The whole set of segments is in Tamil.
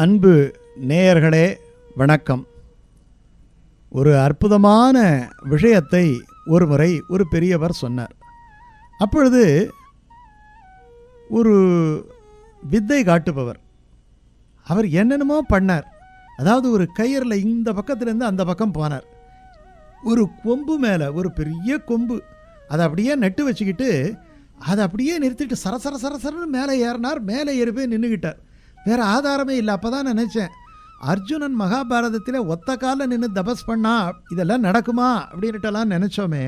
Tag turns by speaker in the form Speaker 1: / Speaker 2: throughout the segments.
Speaker 1: அன்பு நேயர்களே வணக்கம். ஒரு அற்புதமான விஷயத்தை ஒரு முறை ஒரு பெரியவர் சொன்னார். அப்பொழுது ஒரு வித்தை காட்டுபவர். அவர் என்னென்னமோ பண்ணார். அதாவது ஒரு கயிறில் இந்த பக்கத்துலேருந்து அந்த பக்கம் போனார். ஒரு கொம்பு மேலே ஒரு பெரிய கொம்பு. அதை அப்படியே நட்டு வச்சுக்கிட்டு அதை அப்படியே நிறுத்திட்டு சரசர சரசரன்னு மேலே ஏறினார். மேலே ஏறி போய் நின்றுக்கிட்டார் வேறு ஆதாரமே இல்லை. அப்போ தான் நினச்சேன் அர்ஜுனன் மகாபாரதத்தில் ஒத்த காலில் நின்று தபஸ் பண்ணா இதெல்லாம் நடக்குமா அப்படின்ட்டுலாம் நினச்சோமே.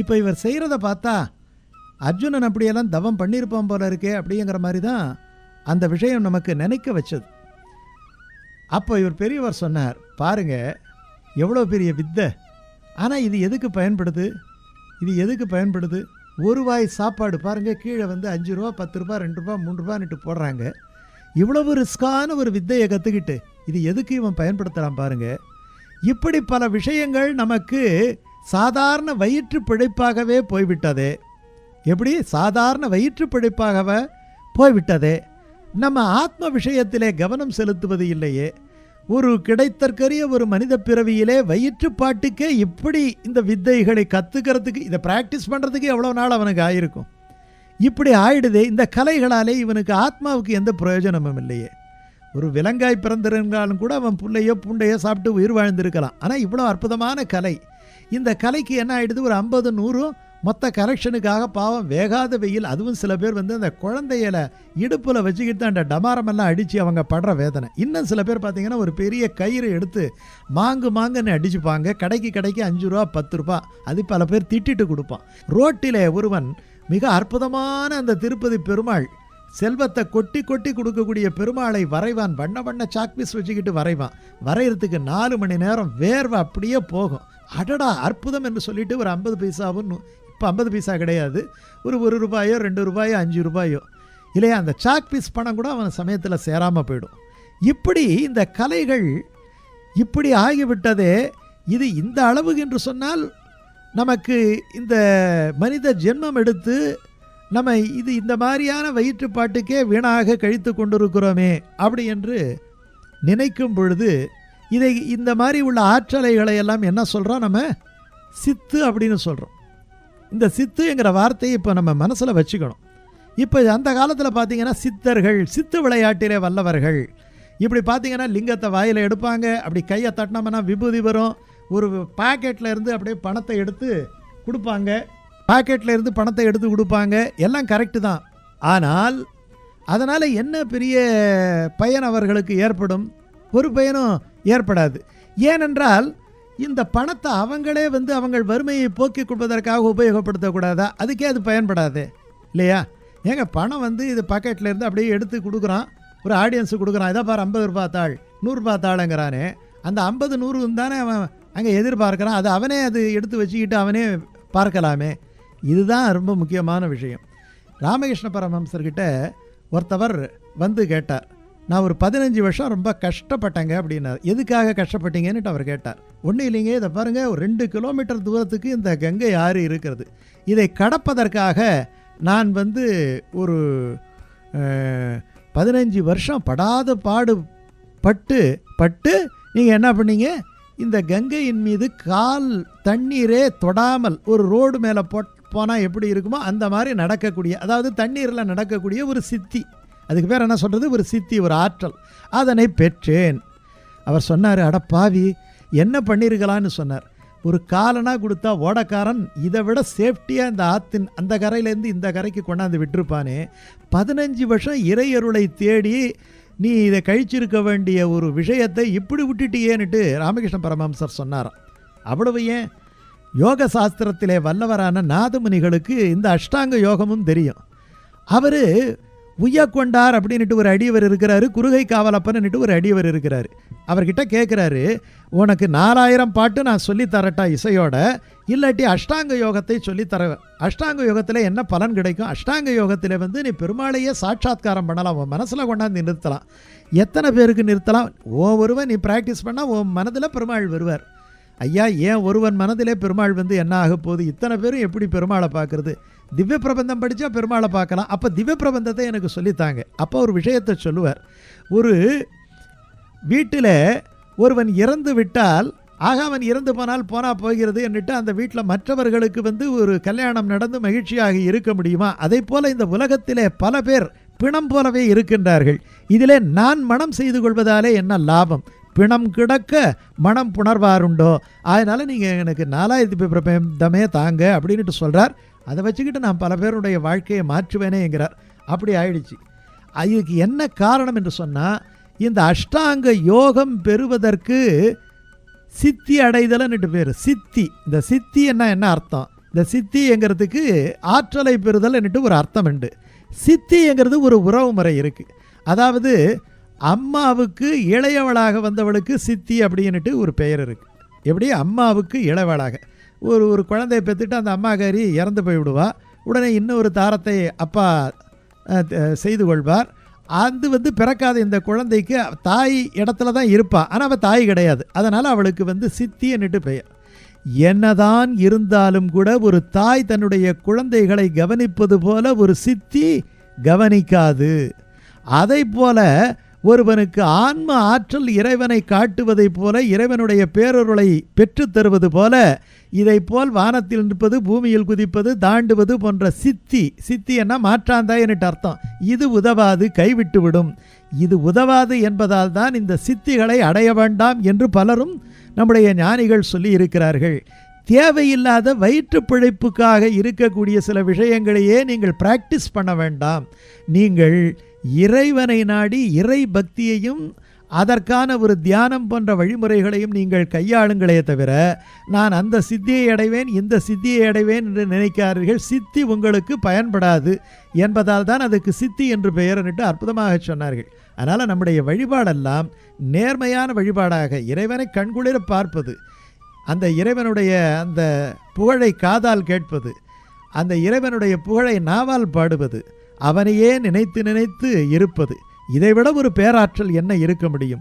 Speaker 1: இப்போ இவர் செய்கிறத பார்த்தா அர்ஜுனன் அப்படியெல்லாம் தவம் பண்ணியிருப்போம் போல இருக்கே அப்படிங்கிற மாதிரி தான் அந்த விஷயம் நமக்கு நினைக்க வச்சது. அப்போ இவர் பெரியவர் சொன்னார் பாருங்க எவ்வளோ பெரிய வித்தை. ஆனால் இது எதுக்கு பயன்படுது? இது எதுக்கு பயன்படுது? ஒரு வாய் சாப்பாடு பாருங்கள் கீழே வந்து அஞ்சு ரூபா பத்து ரூபா ரெண்டு ரூபா மூணு ரூபான்னுட்டு போடுறாங்க. இவ்வளவு ரிஸ்கான ஒரு வித்தையை கற்றுக்கிட்டு இது எதுக்கு இவன் பயன்படுத்தலாம் பாருங்க. இப்படி பல விஷயங்கள் நமக்கு சாதாரண வயிற்று பிழைப்பாகவே போய்விட்டதே. எப்படி? சாதாரண வயிற்று பிழைப்பாகவே போய்விட்டதே. நம்ம ஆத்ம விஷயத்திலே கவனம் செலுத்துவது இல்லையே. ஒரு கிடைத்தற்கரிய ஒரு மனித பிறவியிலே வயிற்றுப்பாட்டுக்கே இப்படி இந்த வித்தைகளை கற்றுக்கிறதுக்கு இதை ப்ராக்டிஸ் பண்ணுறதுக்கு எவ்வளோ நாள் அவனுக்கு ஆயிருக்கும். இப்படி ஆயிடுதே இந்த கலைகளாலே இவனுக்கு ஆத்மாவுக்கு எந்த பிரயோஜனமும் இல்லையே. ஒரு விலங்காய் பிறந்திருந்தாலும் கூட அவன் புள்ளையோ பூண்டையோ சாப்பிட்டு உயிர் வாழ்ந்திருக்கலாம். ஆனால் இவ்வளோ அற்புதமான கலை. இந்த கலைக்கு என்ன ஆயிடுது? ஒரு ஐம்பது நூறும் மொத்த கரெக்ஷனுக்காக பாவம் வேகாத வெயில். அதுவும் சில பேர் வந்து அந்த குழந்தையில இடுப்பில் வச்சுக்கிட்டு அந்த டமாரமெல்லாம் அடித்து அவங்க படுற வேதனை. இன்னும் சில பேர் பார்த்தீங்கன்னா ஒரு பெரிய கயிறு எடுத்து மாங்கு மாங்குன்னு அடிச்சுப்பாங்க. கடைக்கு கடைக்கு அஞ்சு ரூபா பத்து ரூபா. அது பல பேர் திட்டிட்டு கொடுப்பான். ரோட்டில் ஒருவன் மிக அற்புதமான அந்த திருப்பதி பெருமாள். செல்வத்தை கொட்டி கொட்டி கொடுக்கக்கூடிய பெருமாளை வரைவான். வண்ண வண்ண சாக்பீஸ் வச்சுக்கிட்டு வரைவான். வரைகிறதுக்கு நாலு மணி நேரம் வேர்வை அப்படியே போகும். அடடா அற்புதம் என்று சொல்லிட்டு ஒரு ஐம்பது பைசாவும் இப்போ ஐம்பது பைசா கிடையாது. ஒரு ஒரு ரூபாயோ ரெண்டு ரூபாயோ அஞ்சு ரூபாயோ. இல்லையா அந்த சாக் பீஸ் பணம் கூட அவன் சமயத்தில் சேராமல் போயிடும். இப்படி இந்த கலைகள் இப்படி ஆகிவிட்டதே. இது இந்த அளவுக்கு என்று சொன்னால் நமக்கு இந்த மனித ஜென்மம் எடுத்து நம்ம இது இந்த மாதிரியான வயிற்றுப்பாட்டுக்கே வீணாக கழித்து கொண்டிருக்கிறோமே அப்படி என்று நினைக்கும் பொழுது இதை இந்த மாதிரி உள்ள ஆற்றலைகளை எல்லாம் என்ன சொல்கிறோம் நம்ம? சித்து அப்படின்னு சொல்கிறோம் இந்த சித்துங்கிற வார்த்தையை இப்போ நம்ம மனசில் வச்சுக்கணும். இப்போ அந்த காலத்தில் பார்த்தீங்கன்னா சித்தர்கள் சித்து விளையாட்டிலே வல்லவர்கள். இப்படி பார்த்தீங்கன்னா லிங்கத்தை வாயில் எடுப்பாங்க அப்படி கையை தட்டினோம்னா விபூதி வரும் ஒரு பாக்கெட்டில் இருந்து அப்படியே பணத்தை எடுத்து கொடுப்பாங்க. பாக்கெட்டில் இருந்து பணத்தை எடுத்து கொடுப்பாங்க. எல்லாம் கரெக்டு தான். ஆனால் அதனால் என்ன பெரிய பயன் அவர்களுக்கு ஏற்படும்? ஒரு பயனும் ஏற்படாது. ஏனென்றால் இந்த பணத்தை அவங்களே வந்து அவங்கள் வறுமையை போக்கிக் கொள்வதற்காக உபயோகப்படுத்தக்கூடாதா? அதுக்கே அது பயன்படாது. இல்லையா? ஏங்க பணம் வந்து இது பாக்கெட்டில் இருந்து அப்படியே எடுத்து கொடுக்குறான். ஒரு ஆடியன்ஸுக்கு கொடுக்குறான். இதை பாரு ஐம்பது ரூபா தாள் நூறுரூபா தாளுங்கிறானே. அந்த ஐம்பது நூறு தானே அவன் அங்கே எதிர்பார்க்குறான். அது அவனே அது எடுத்து வச்சுக்கிட்டு அவனே பார்க்கலாமே. இதுதான் ரொம்ப முக்கியமான விஷயம். ராமகிருஷ்ண பரமஹம்சர்கிட்ட ஒருத்தவர் வந்து கேட்டார். நான் ஒரு பதினஞ்சு வருஷம் ரொம்ப கஷ்டப்பட்டேங்க அப்படின்னார். எதுக்காக கஷ்டப்பட்டீங்கன்னுட்டு அவர் கேட்டார். ஒன்றும் இல்லைங்க இதை பாருங்கள் ஒரு ரெண்டு கிலோமீட்டர் தூரத்துக்கு இந்த கங்கை ஆறு இருக்கிறது. இதை கடப்பதற்காக நான் வந்து ஒரு பதினஞ்சு வருஷம் படாத பாடு பட்டு பட்டு நீங்கள் என்ன பண்ணீங்க? இந்த கங்கையின் மீது கால் தண்ணீரே தொடாமல் ஒரு ரோடு மேலே போட் போனால் எப்படி இருக்குமோ அந்த மாதிரி நடக்கக்கூடிய அதாவது தண்ணீரில் நடக்கக்கூடிய ஒரு சித்தி. அதுக்கு பேர் என்ன சொல்கிறது ஒரு சித்தி ஒரு ஆற்றல். அதனை பெற்றேன். அவர் சொன்னார் அட பாவி என்ன பண்ணியிருக்கலான்னு சொன்னார். ஒரு காலனாக கொடுத்தா ஓடக்காரன் இதை விட சேஃப்டியாக இந்த ஆற்றின் அந்த கரையிலேருந்து இந்த கரைக்கு கொண்டாந்து விட்டுருப்பானே. பதினஞ்சு வருஷம் இறையருளை தேடி நீ இதை கழிச்சிருக்க வேண்டிய ஒரு விஷயத்தை இப்படி விட்டுட்டியேன்னுட்டு ராமகிருஷ்ண பரமஹம்சர் சொன்னாராம். அவ்வளவு ஏன்? யோக சாஸ்திரத்திலே வல்லவரான நாதமுனிகளுக்கு இந்த அஷ்டாங்க யோகமும் தெரியும். அவர் உய்யக்கொண்டார் அப்படின்னுட்டு ஒரு அடியவர் இருக்கிறாரு குறுகை காவலப்பன்னுட்டு ஒரு அடியவர் இருக்கிறாரு. அவர்கிட்ட கேட்குறாரு உனக்கு நாலாயிரம் பாட்டு நான் சொல்லித்தரட்டா இசையோட? இல்லாட்டி அஷ்டாங்க யோகத்தை சொல்லித்தரவேன் அஷ்டாங்க யோகத்தில் என்ன பலன் கிடைக்கும்? அஷ்டாங்க யோகத்தில் வந்து நீ பெருமாளையே சாட்சாத்காரம் பண்ணலாம். உன் மனசில் கொண்டாந்து நிறுத்தலாம். எத்தனை பேருக்கு நிறுத்தலாம்? ஓ ஒருவன் நீ ப்ராக்டிஸ் பண்ணால் உன் மனதில் பெருமாள் வருவார். ஐயா ஏன் ஒருவன் மனதிலே பெருமாள் வந்து என்ன ஆக போகுது? இத்தனை பேரும் எப்படி பெருமாளை பார்க்குறது? திவ்ய பிரபந்தம் படித்தா பெருமாளை பார்க்கலாம். அப்போ திவ்ய பிரபந்தத்தை எனக்கு சொல்லித்தாங்க. அப்போ ஒரு விஷயத்தை சொல்லுவார். ஒரு வீட்டில் ஒருவன் இறந்து விட்டால் ஆக அவன் இறந்து போனால் போனால் போகிறது என்னட்டு அந்த வீட்டில் மற்றவர்களுக்கு வந்து ஒரு கல்யாணம் நடந்து மகிழ்ச்சியாக இருக்க முடியுமா? அதே போல இந்த உலகத்திலே பல பேர் பிணம் போலவே இருக்கின்றார்கள். இதிலே நான் மனம் செய்து கொள்வதாலே என்ன லாபம்? பிணம் கிடக்க மனம் புணர்வாருண்டோ? அதனால் நீங்கள் எனக்கு நாலாயிரத்தி பிரபந்தமே தாங்க அப்படின்ட்டு சொல்கிறார் அதை வச்சுக்கிட்டு நான் பல பேருடைய வாழ்க்கையை மாற்றுவேனேங்கிறார் அப்படி ஆயிடுச்சு. அதுக்கு என்ன காரணம் என்று சொன்னால் இந்த அஷ்டாங்க யோகம் பெறுவதற்கு சித்தி அடைதல்னுட்டு பேர். சித்தி. இந்த சித்தி என்ன என்ன அர்த்தம்? இந்த சித்திங்கிறதுக்கு ஆற்றலை பெறுதல்னுட்டு ஒரு அர்த்தம் உண்டு. சித்திங்கிறது ஒரு உறவு முறை இருக்குது அதாவது அம்மாவுக்கு இளையவளாக வந்தவளுக்கு சித்தி அப்படின்னுட்டு ஒரு பெயர் இருக்குது எப்படி? அம்மாவுக்கு இளவளாக ஒரு ஒரு குழந்தையை பெற்றுட்டு அந்த அம்மாக்காரி இறந்து போய்விடுவா. உடனே இன்னொரு தாரத்தை அப்பா த- செய்து கொள்வார். அது வந்து பிறக்காத இந்த குழந்தைக்கு தாய் இடத்துல தான் இருப்பாள் ஆனால் அவள் தாய் கிடையாது. அதனால் அவளுக்கு வந்து சித்தி என்னட்டு பெயர். என்னதான் இருந்தாலும் கூட ஒரு தாய் தன்னுடைய குழந்தைகளை கவனிப்பது போல ஒரு சித்தி கவனிக்காது. அதை போல ஒருவனுக்கு ஆன்ம ஆற்றல் இறைவனை காட்டுவதைப் போல இறைவனுடைய பேரொருளை பெற்றுத் தருவது போல இதைப்போல் வானத்தில் நிற்பது பூமியில் குதிப்பது தாண்டுவது போன்ற சித்தி சித்தி என்ன? மாற்றாந்தாயின்ட்டு அர்த்தம். இது உதவாது கைவிட்டுவிடும் இது உதவாது என்பதால் தான் இந்த சித்திகளை அடைய வேண்டாம் என்று பலரும் நம்முடைய ஞானிகள் சொல்லி இருக்கிறார்கள். தேவையில்லாத வயிற்று பிழைப்புக்காக இருக்கக்கூடிய சில விஷயங்களையே நீங்கள் பிராக்டிஸ் பண்ண வேண்டாம். நீங்கள் இறைவனை நாடி இறை பக்தியையும் அதற்கான ஒரு தியானம் போன்ற வழிமுறைகளையும் நீங்கள் கையாளுங்களே தவிர நான் அந்த சித்தியை அடைவேன் இந்த சித்தியை அடைவேன் என்று நினைக்காதீர்கள். சித்தி உங்களுக்கு பயன்படாது என்பதால் தான் அதுக்கு சித்தி என்று பெயர்னுட்டு அற்புதமாக சொன்னார்கள். அதனால் நம்முடைய வழிபாடெல்லாம் நேர்மையான வழிபாடாக இறைவனை கண்குளிர பார்ப்பது அந்த இறைவனுடைய அந்த புகழை காதால் கேட்பது அந்த இறைவனுடைய புகழை நாவால் பாடுவது அவனையே நினைத்து நினைத்து இருப்பது. இதைவிட ஒரு பேராற்றல் என்ன இருக்க முடியும்?